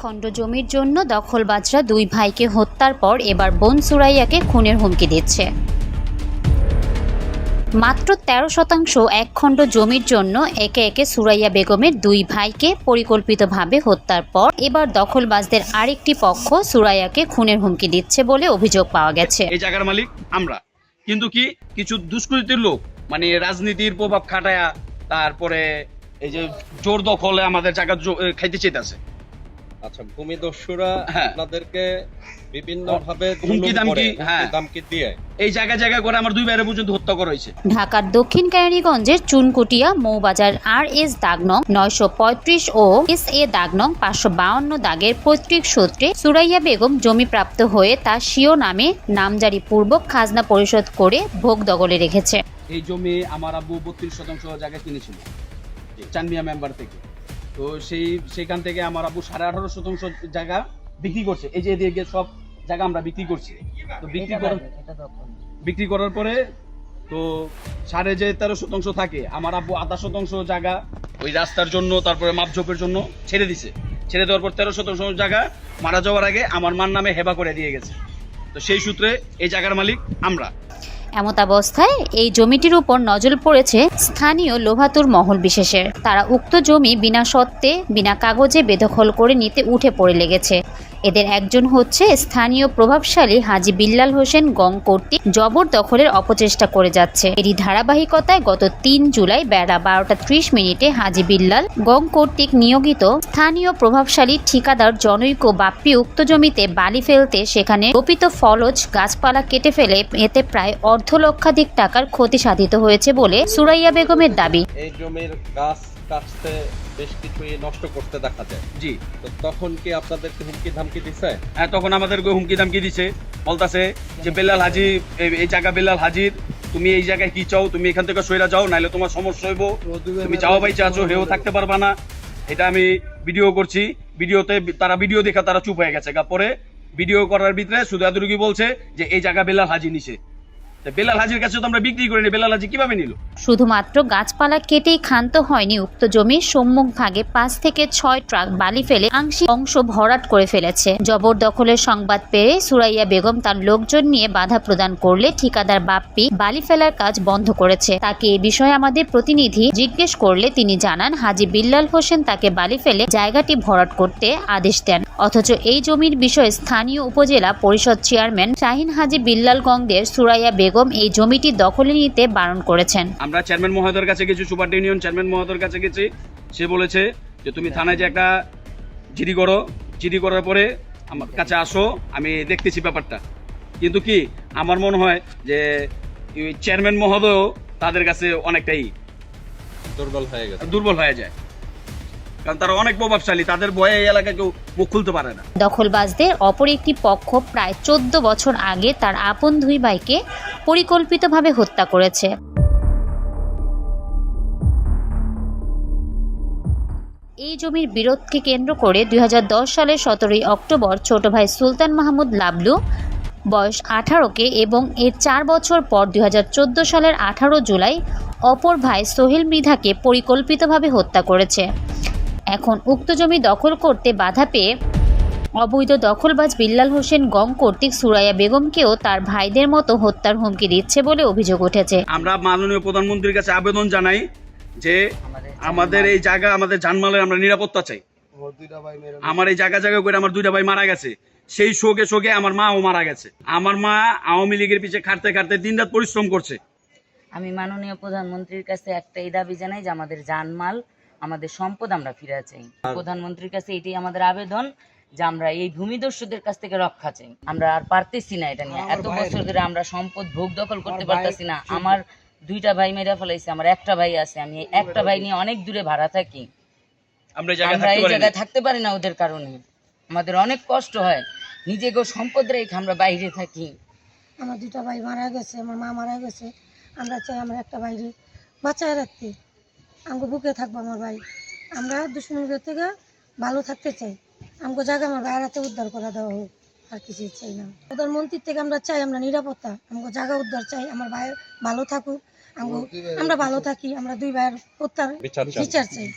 খণ্ড জমির জন্য দখলবাজরা দুই ভাইকে হত্যার পর এবার বোন সুরাইয়াকে খুনের হুমকি দিচ্ছে। মাত্র তেরো শতাংশ এক খণ্ড জমির জন্য একে একে সুরাইয়া বেগমের দুই ভাইকে পরিকল্পিতভাবে হত্যার পর এবার দখলবাজদের আরেকটি পক্ষ সুরাইয়াকে খুনের হুমকি দিচ্ছে বলে অভিযোগ পাওয়া গেছে। এই জায়গার মালিক আমরা। কিন্তু কি কিছু দুষ্কৃতির লোক মানে রাজনীতির প্রভাব খাটায়া তারপরে এই যে জোর দখলে আমাদের জায়গা খাইতে চেতেছে আচ্ছা ভূমিদস্যুরা হ্যাঁ। আপনাদেরকে বিভিন্ন ভাবে হুমকি দামকি, হ্যাঁ। দামকি দিয়ে। এই জায়গা জায়গা করে আমার দুই বাইরে পর্যন্ত হত্যা করা হয়েছে। ঢাকার দক্ষিণ ক্যারানীগঞ্জের চুনকুটিয়া মৌবাজার আর এস দাগনং নয়শো পঁয়ত্রিশ ও এস এ দাগনং পাঁচশো বাউন্ন দাগের পৈতৃক সূত্রে সুরাইয়া বেগম জমি প্রাপ্ত হয়ে তা স্বীয় নামে নামজারি পূর্বক খাজনা পরিশোধ করে ভোগ দগলে রেখেছে। এই জমি আমার আব্বু বত্রিশ শতাংশ জায়গা কিনেছিল। চানমিয়া মেম্বার থেকে। তো সেই সেখান থেকে আমার আব্বু সাড়ে আঠারো শতাংশ জায়গা বিক্রি করছে। এই যে এদিকে সব জায়গা আমরা বিক্রি করছি। তো বিক্রি করার বিক্রি করার পরে তো সাড়ে যে তেরো শতাংশ থাকে আমার আব্বু আধা শতাংশ জায়গা ওই রাস্তার জন্য তারপরে মাপঝোপের জন্য ছেড়ে দিছে। ছেড়ে দেওয়ার পর তেরো শতাংশ জায়গা মারা যাওয়ার আগে আমার মার নামে হেবা করে দিয়ে গেছে। তো সেই সূত্রে এই জায়গার মালিক আমরা। এমতাবস্থায় এই জমিটির উপর নজর পড়েছে স্থানীয় লোভাতুর মহল বিশেষের। তারা উক্ত জমি বিনা সত্ত্বে, বিনা কাগজে বেদখল করে নিতে উঠে পড়ে লেগেছে। এদের একজন হচ্ছে স্থানীয় প্রভাবশালী হাজি বিল্লাল হোসেন গং কর্তৃক জবরদখলের অপচেষ্টা করে যাচ্ছে। এরই ধারাবাহিকতায় গত তিন জুলাই বেলা বারোটা ত্রিশ মিনিটে হাজি বিল্লাল গং কর্তৃক নিয়োগিত স্থানীয় প্রভাবশালী ঠিকাদার জনৈক বাপ্পি উক্ত জমিতে বালি ফেলতে সেখানে রোপিত ফলজ গাছপালা কেটে ফেলে এতে প্রায় অর্ধ লক্ষাধিক টাকার ক্ষতি সাধিত হয়েছে বলে সুরাইয়া বেগমের দাবি। এই জমির গাছ কাটতে বেশ কিছুই নষ্ট করতে দেখা যায়। জি। তো তখন কি আপনাদেরকে হুমকি ধামকি দিছে? হ্যাঁ তখন আমাদেরকে হুমকি দামকি দিছে। বলতাছে যে বেলাল হাজি এই- এই জায়গা বেলাল হাজির। তুমি এই জায়গায় কি চাও? তুমি এখান থেকে সইরা যাও নাইলে তোমার সমস্যা হইব। তুমি যাও ভাই চাচ্ছ হেও থাকতে পারবা না। এটা আমি ভিডিও করছি। ভিডিওতে তারা ভিডিও দেখা তারা চুপ হয়ে গেছে। গা পরে ভিডিও করার ভিতরে শুধু এতটুকু বলছে যে এই জায়গা বেলাল হাজি নিছে। বেলাল হাজির কাছে তো আমরা বিক্রি বেলাল হাজি কীভাবে নিল? শুধুমাত্র গাছপালা কেটেই হয়নি উক্ত জমির সম্মুখ ভাগে পাঁচ থেকে ছয় ট্রাক বালি ফেলে আংশিক অংশ ভরাট করে ফেলেছে। জবরদখলের সংবাদ পেয়ে সুরাইয়া বেগম তার লোকজন নিয়ে বাধা প্রদান করলে ঠিকাদার বাপ্পি বালি ফেলার কাজ বন্ধ করেছে। তাকে এ বিষয়ে আমাদের প্রতিনিধি জিজ্ঞেস করলে তিনি জানান, হাজি বিল্লাল হোসেন তাকে বালি ফেলে জায়গাটি ভরাট করতে আদেশ দেন। অথচ এই জমির বিষয়ে স্থানীয় উপজেলা পরিষদ চেয়ারম্যান শাহিন হাজি বিল্লাল গঙ্গের সুরাইয়া বেগম এই জমিটি দখলে নিতে বারণ করেছেন। আমরা চেয়ারম্যান মহোদয়ের কাছে গেছি সুপার ইউনিয়ন চেয়ারম্যান মহোদয়ের কাছে গেছি। সে বলেছে যে তুমি থানায় যে একটা জিডি করো জিডি করার পরে আমার কাছে আসো আমি দেখতেছি ব্যাপারটা। কিন্তু কি আমার মনে হয় যে চেয়ারম্যান মহোদয় তাদের কাছে অনেকটাই দুর্বল হয়ে গেছে। দুর্বল হয়ে যায়। কারণ তারা অনেক প্রভাবশালী তাদের ভয়ে এই এলাকায় কেউ মুখ খুলতে পারে না। দখলবাজদের অপর একটি পক্ষ প্রায় চোদ্দ বছর আগে তার আপন দুই ভাইকে পরিকল্পিতভাবে হত্যা করেছে। এই জমির বিরোধকে কেন্দ্র করে দুই হাজার দশ সালের সতেরোই অক্টোবর ছোট ভাই সুলতান মাহমুদ লাবলু বয়স আঠারোকে এবং এর চার বছর পর দুই হাজার চোদ্দ সালের আঠারো জুলাই অপর ভাই সোহেল মৃধাকে পরিকল্পিতভাবে হত্যা করেছে। এখন উক্ত জমি দখল করতে বাধা পেয়ে অবৈধ দখলবাজ বিল্লাল হোসেন গং কর্তৃক সুরাইয়া বেগমকেও তার ভাইদের মতো হত্যার হুমকি দিচ্ছে বলে অভিযোগ উঠেছে। আমরা মাননীয় প্রধানমন্ত্রীর কাছে আবেদন জানাই যে আমাদের এই জায়গা আমাদের জানমালের আমরা নিরাপত্তা চাই। আমার এই জায়গা জায়গা করে আমার দুইটা ভাই মারা গেছে। সেই শোকে শোকে আমার মাও মারা গেছে। আমার মা আওয়ামী লীগের পিছিয়ে খাটতে খাটতে দিনরাত পরিশ্রম করছে। আমি মাননীয় প্রধানমন্ত্রীর কাছে একটাই দাবি জানাই যে আমাদের জানমাল আমাদের সম্পদ আমরা ফিরে চাই। প্রধানমন্ত্রীর কাছে এটাই আমাদের আবেদন যে আমরা এই ভূমিদস্যুদের কাছ থেকে রক্ষা চাই। আমরা আর পারতেছি না এটা নিয়ে। এত বছর ধরে আমরা সম্পদ ভোগ দখল করতে পারতেছি না। আমার দুইটা ভাই মেরা ফেলাইছে আমার একটা ভাই আছে আমি একটা ভাই নিয়ে অনেক দূরে ভাড়া থাকি। আমরা এই জায়গায় থাকতে পারি না। জায়গায় থাকতে পারি না ওদের কারণে। আমাদের অনেক কষ্ট হয়। নিজেকে সম্পদ রেখে আমরা বাইরে থাকি। আমার দুটা ভাই মারা গেছে আমার মা মারা গেছে। আমরা চাই আমরা একটা বাইরে বাঁচায় রাখতে। আমাকে বুকে থাকব আমার ভাই। আমরা দুশ্মনদের থেকে ভালো থাকতে চাই। আমাকে জায়গা আমার বাইরাতে উদ্ধার করা দেওয়া হোক আর কিছু চাই না। প্রধানমন্ত্রীর থেকে আমরা চাই আমরা নিরাপত্তা আমাকে জায়গা উদ্ধার চাই আমার ভাই ভালো থাকুক আমরা ভালো থাকি আমরা দুই ভাইয়ের প্রত্যার বিচার চাই।